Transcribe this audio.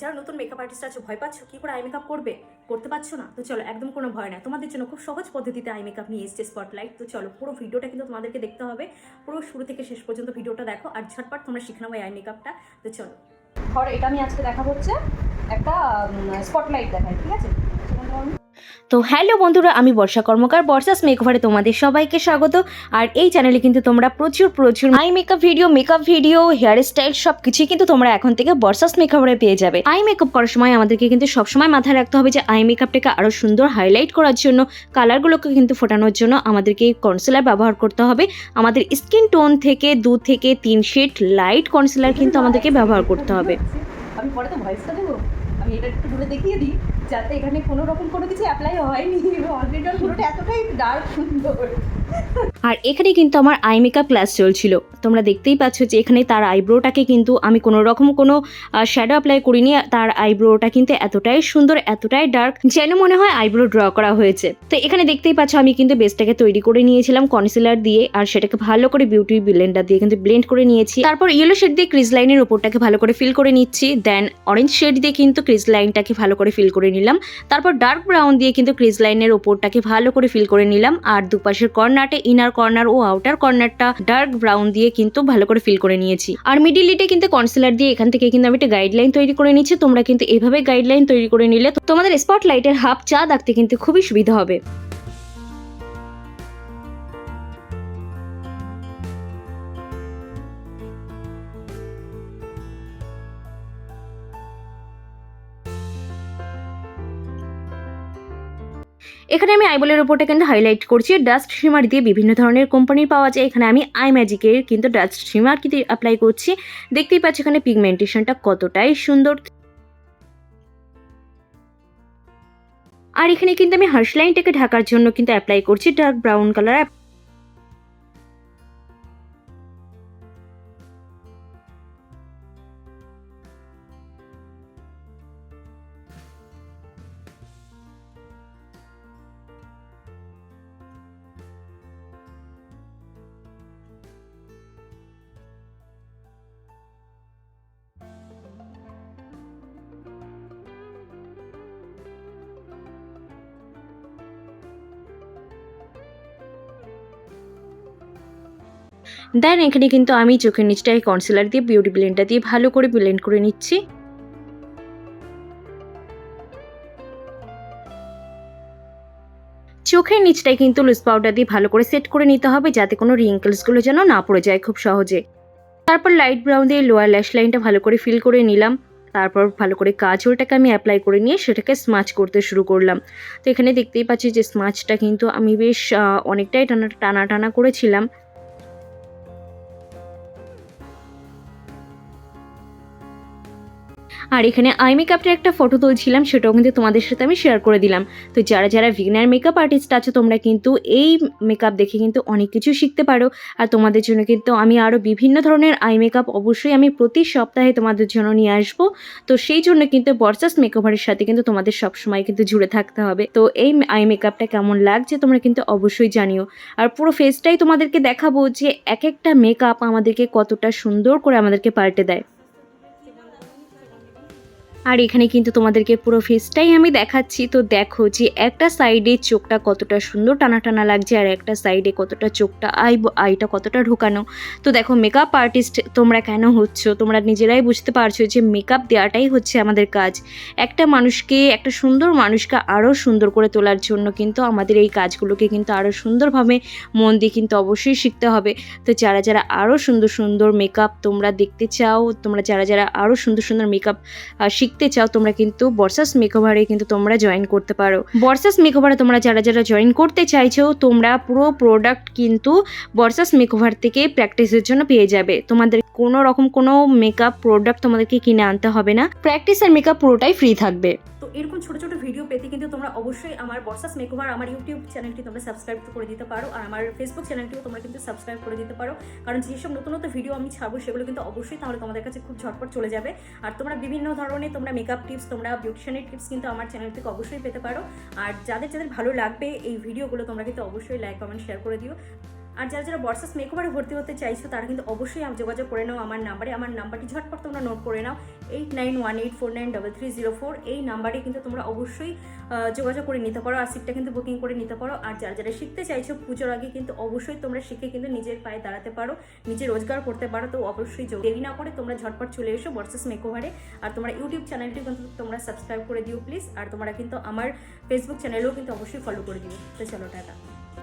যারা নতুন makeup artist আছে, ভয় পাচ্ছ? কি করে আই মেকআপ করবে? করতে পারছ না? তো চলো, একদম কোনো ভয় না তোমাদের জন্য খুব সহজ পদ্ধতিতে আই মেকআপ নিয়ে এসছে স্পটলাইট তো চলো, পুরো ভিডিওটা কিন্তু তোমাদেরকে দেখতে হবে। পুরো শুরু থেকে শেষ পর্যন্ত ভিডিওটা দেখো, আর ঝটপট তোমরা শিখে নাও আই মেকআপটা তো চলো। ধর, এটা আমি আজকে দেখা হচ্ছে একটা স্পটলাইট দেখাই, ঠিক আছে? তো হ্যালো বন্ধুরা, আমি বর্ষা কর্মকার, বর্ষাস মেকওভারে তোমাদের সবাইকে স্বাগত। আর এই চ্যানেলে কিন্তু তোমরা প্রচুর প্রচুর eye makeup video makeup video hair style সব কিছুই কিন্তু তোমরা এখন থেকে বর্ষাস মেকওভারে পেয়ে যাবে। আই মেকআপ করার সময় আমাদেরকে কিন্তু সবসময় মাথায় রাখতে হবে যে আই মেকআপটাকে আরও সুন্দর হাইলাইট করার জন্য কালারগুলোকে কিন্তু ফোটানোর জন্য আমাদেরকে কনসিলার ব্যবহার করতে হবে। আমাদের স্কিন টোন থেকে দু থেকে তিন শেড লাইট কনসিলার কিন্তু আমাদেরকে ব্যবহার করতে হবে। আমি পরে তো ভয়েসটা দেবো। আমি এটা একটু দূরে দেখিয়ে দিই, যাতে এখানে কোনো রকম কোনো কিছু অ্যাপ্লাই হয়নি। অলরেডি পুরোটা এতটাই ডার্ক সুন্দর। আর এখানে কিন্তু আমার আই মেকআপ ক্লাস চলছিল। তোমরা দেখতেই পাচ্ছ যে এখানে তার আইব্রোটাকে কিন্তু আমি কোনো রকম কোনো শ্যাডো অ্যাপ্লাই করিনি। তার আইব্রোটা কিন্তু এতটাই সুন্দর, এতটাই ডার্ক যেন মনে হয় আইব্রো ড্র করা হয়েছে। তো এখানে দেখতেই পাচ্ছ আমি কিন্তু বেসটাকে তৈরি করে নিয়েছিলাম কনসিলার দিয়ে, আর সেটাকে ভালো করে বিউটি ব্লেন্ডার দিয়ে কিন্তু ব্লেন্ড করে নিয়েছি। তারপর ইয়েলো শেড দিয়ে ক্রিজ লাইনের ওপরটাকে ভালো করে ফিল করে নিচ্ছি। দেন অরেঞ্জ শেড দিয়ে কিন্তু ক্রিজ লাইনটাকে ভালো করে ফিল করে নিলাম। তারপর ডার্ক ব্রাউন দিয়ে কিন্তু ক্রিজ লাইনের ওপরটাকে ভালো করে ফিল করে নিলাম। আর দুপাশের কর্নারটা ইনার কর্নার ও আউটার কর্নারটা ডার্ক ব্রাউন দিয়ে কিন্তু ভালো করে ফিল করে নিয়েছি। আর মিডিল লিটে কিন্তু কনসিলার দিয়ে এখান থেকে কিন্তু আমি একটা গাইডলাইন তৈরি করে নিচ্ছি। তোমরা কিন্তু এভাবে গাইডলাইন তৈরি করে নিলে তোমাদের স্পট লাইটের হাফ চা দেখতে কিন্তু খুবই সুবিধা হবে। এখানে আমি আইবলের ওপরটা কিন্তু হাইলাইট করছি। ডাস্ট শিমার দিয়ে বিভিন্ন ধরনের কোম্পানির পাওয়া যায়। এখানে আমি আই ম্যাজিকের কিন্তু ডাস্ট শিমার কিন্তু অ্যাপ্লাই করছি। দেখতেই পাচ্ছি এখানে পিগমেন্টেশনটা কতটাই সুন্দর। আর এখানে কিন্তু আমি হার্শ লাইনটাকে ঢাকার জন্য কিন্তু অ্যাপ্লাই করছি। ডার্ক ব্রাউন কালার দেন এখানে কিন্তু আমি চোখের নিচটাকে কনসিলার দিয়ে বিউটি ব্লেন্ডটা দিয়ে ভালো করে ব্লেন্ড করে নিচ্ছি। চোখের নিচটাই কিন্তু লুজ পাউডার দিয়ে ভালো করে সেট করে নিতে হবে, যাতে কোনো রিঙ্কেলসগুলো যেন না পড়ে যায় খুব সহজে। তারপর লাইট ব্রাউন দিয়ে লোয়ার ল্যাশ লাইনটা ভালো করে ফিল করে নিলাম। তারপর ভালো করে কাজলটাকে আমি অ্যাপ্লাই করে নিয়ে সেটাকে স্মাচ করতে শুরু করলাম। তো এখানে দেখতেই পাচ্ছি যে স্মাচটা কিন্তু আমি বেশ অনেকটাই টানা টানা টানা করেছিলাম। আর এখানে আই মেকআপটা একটা ফটো তুলছিলাম, সেটাও কিন্তু তোমাদের সাথে আমি শেয়ার করে দিলাম। তো যারা যারা ভিগনার মেকআপ আর্টিস্ট আছে, তোমরা কিন্তু এই মেকআপ দেখে কিন্তু অনেক কিছু শিখতে পারো। আর তোমাদের জন্য কিন্তু আমি আরও বিভিন্ন ধরনের আই মেকআপ অবশ্যই আমি প্রতি সপ্তাহে তোমাদের জন্য নিয়ে আসব। তো সেই জন্য কিন্তু বর্সাস মেকওভারের সাথে কিন্তু তোমাদের সবসময় কিন্তু জুড়ে থাকতে হবে। তো এই আই মেকআপটা কেমন লাগছে, তোমরা কিন্তু অবশ্যই জানিও। আর পুরো ফেসটাই তোমাদেরকে দেখাবো যে এক একটা মেকআপ আমাদেরকে কতটা সুন্দর করে আমাদেরকে পাল্টে দেয়। আর এখানে কিন্তু তোমাদেরকে পুরো ফেসটাই আমি দেখাচ্ছি। তো দেখো যে একটা সাইডে চোখটা কতটা সুন্দর টানা টানা লাগছে আর একটা সাইডে কতটা চোখটা আই আইটা কতটা ঢোকানো। তো দেখো মেকআপ আর্টিস্ট তোমরা কেন হচ্ছ? তোমরা নিজেরাই বুঝতে পারছ যে মেকআপ দেওয়াটাই হচ্ছে আমাদের কাজ। একটা মানুষকে একটা সুন্দর মানুষকে আরও সুন্দর করে তোলার জন্য কিন্তু আমাদের এই কাজগুলোকে কিন্তু আরও সুন্দরভাবে মন দিয়ে কিন্তু অবশ্যই শিখতে হবে। তো যারা যারা আরও সুন্দর সুন্দর মেকআপ তোমরা দেখতে চাও তোমরা যারা যারা আরও সুন্দর সুন্দর মেকআপ আহ, শিখতে চাও, তোমরা কিন্তু বর্ষাস মেকওভারে কিন্তু তোমরা জয়েন করতে পারো। বর্ষাস মেকওভারে তোমরা যারা যারা জয়েন করতে চাইছো, তোমরা পুরো প্রোডাক্ট কিন্তু বর্ষাস মেকওভার থেকে প্র্যাকটিসের জন্য পেয়ে যাবে। তোমাদের কোনো রকম কোনো মেকআপ প্রোডাক্ট তোমাদেরকে কিনে আনতে হবে না। প্র্যাকটিস আর মেকআপ পুরোটাই ফ্রি থাকবে। এরকম ছোট ছোট ভিডিও পেতে কিন্তু তোমরা অবশ্যই আমার বর্ষাস মেকওভার আমার ইউটিউব চ্যানেলটি তোমরা সাবস্ক্রাইব করে দিতে পারো আর আমার ফেসবুক চ্যানেলটিও তোমরা কিন্তু সাবস্ক্রাইব করে দিতে পারো। কারণ যেসব নতুন নতুন ভিডিও আমি ছাড়বো সেগুলো কিন্তু অবশ্যই তাহলে তোমাদের কাছে খুব ঝটপট চলে যাবে। আর তোমরা বিভিন্ন ধরনের তোমরা মেকআপ টিপস তোমরা বিউটিশিয়ানের টিপস কিন্তু আমার চ্যানেল থেকে অবশ্যই পেতে পারো। আর যাদের যাদের ভালো লাগবে এই ভিডিওগুলো তোমরা কিন্তু অবশ্যই লাইক কমেন্ট শেয়ার করে দিও। আর যারা যারা বর্ষাস মেকওভারে ভর্তি হতে চাইছো, তারা কিন্তু অবশ্যই যোগাযোগ করে নাও আমার নাম্বারে আমার নাম্বারটি ঝটপট তোমরা নোট করে নাও। Eight nine one eight four nine double three zero four এই নাম্বারে কিন্তু তোমরা অবশ্যই যোগাযোগ করে নিতে পারো আর সিটটা কিন্তু বুকিং করে নিতে পারো। আর যারা যারা শিখতে চাইছো পুজোর আগে কিন্তু অবশ্যই তোমরা শিখে কিন্তু নিজের পায়ে দাঁড়াতে পারো, নিজে রোজগার করতে পারো। তো অবশ্যই যোগ- দেরি না করে তোমরা ঝটপট চলে এসো বর্ষাস মেকওভারে আর তোমরা ইউটিউব চ্যানেলটি কিন্তু তোমরা সাবস্ক্রাইব করে দিও প্লিজ আর তোমরা কিন্তু আমার ফেসবুক চ্যানেলেও কিন্তু অবশ্যই ফলো করে দিও। তো চলো, টাটা।